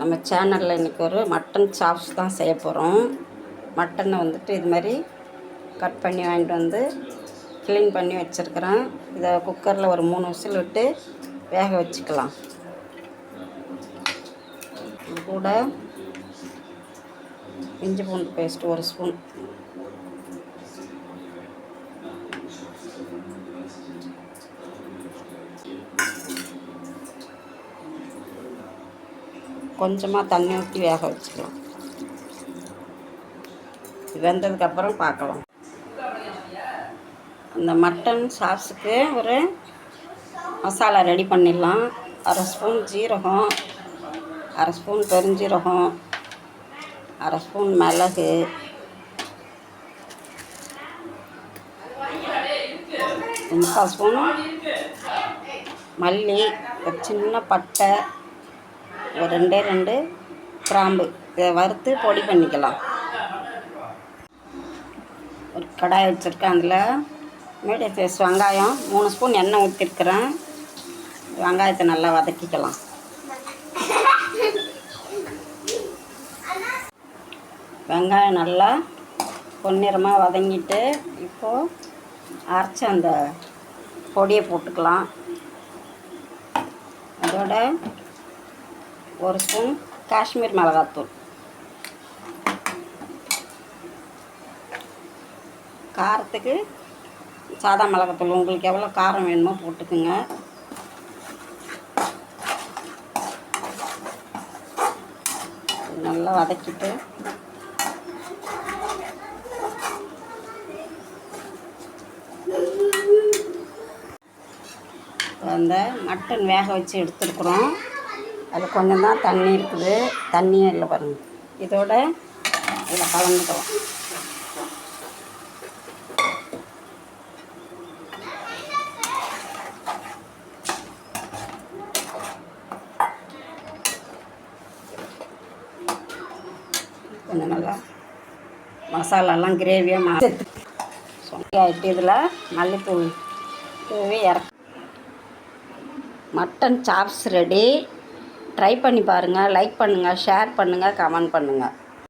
நம்ம சேனலில் இன்றைக்கி ஒரு மட்டன் சாப்ஸ் தான் செய்ய போகிறோம் மட்டனை வந்துட்டு இது மாதிரி கட் பண்ணி வாங்கிட்டு வந்து க்ளீன் பண்ணி வச்சுருக்கிறேன். இதை குக்கரில் ஒரு மூணு விசில் விட்டு வேக வச்சுக்கலாம். கூட இஞ்சி பூண்டு பேஸ்ட் ஒரு ஸ்பூன் கொஞ்சமாக தண்ணி ஊற்றி வேக வச்சுக்கலாம். வெந்ததுக்கப்புறம் பார்க்கலாம். இந்த மட்டன் சாஸுக்கு ஒரு மசாலா ரெடி பண்ணிடலாம். அரை ஸ்பூன் ஜீரகம் அரை ஸ்பூன் பெருஞ்சீரகம் அரை ஸ்பூன் மிளகு. முக்கால் ஸ்பூன் மல்லி ஒரு சின்ன பட்டை ஒரு ரெண்டே ரெண்டு கிராம்பு. இதை வறுத்து பொடி பண்ணிக்கலாம். ஒரு கடாய் வச்சுருக்கேன் அதில். மீடியம் சைஸ் வெங்காயம். மூணு ஸ்பூன் எண்ணெய் ஊற்றிருக்கிறேன் வெங்காயத்தை நல்லா வதக்கிக்கலாம். வெங்காயம் நல்லா பொன்னிறமாக வதங்கிட்டு இப்போது அரைச்ச அந்த பொடியை போட்டுக்கலாம். அதோட ஒரு ஸ்பூன் காஷ்மீர் மிளகாத்தூள். காரத்துக்கு சாதா மிளகாத்தூள். உங்களுக்கு எவ்வளோ காரம் வேணுமோ போட்டுக்குங்க. நல்லா வதக்கிட்டு. அந்த மட்டன் வேக வச்சு எடுத்துருக்குறோம். அதில் கொஞ்சம் தான் தண்ணி இருக்குது. தண்ணியே இல்லை பாருங்கள் இதோட இதில் கலந்துக்கலாம். கொஞ்சம் நல்லா மசாலாலாம் கிரேவியாக மா சொங்கி ஆகிட்டு இதில் மல்லித்தூள் தூவி இறக்க மட்டன் சாப்ஸ் ரெடி ட்ரை பண்ணி பாருங்கள் லைக் பண்ணுங்கள் ஷேர் பண்ணுங்கள் கமெண்ட் பண்ணுங்கள்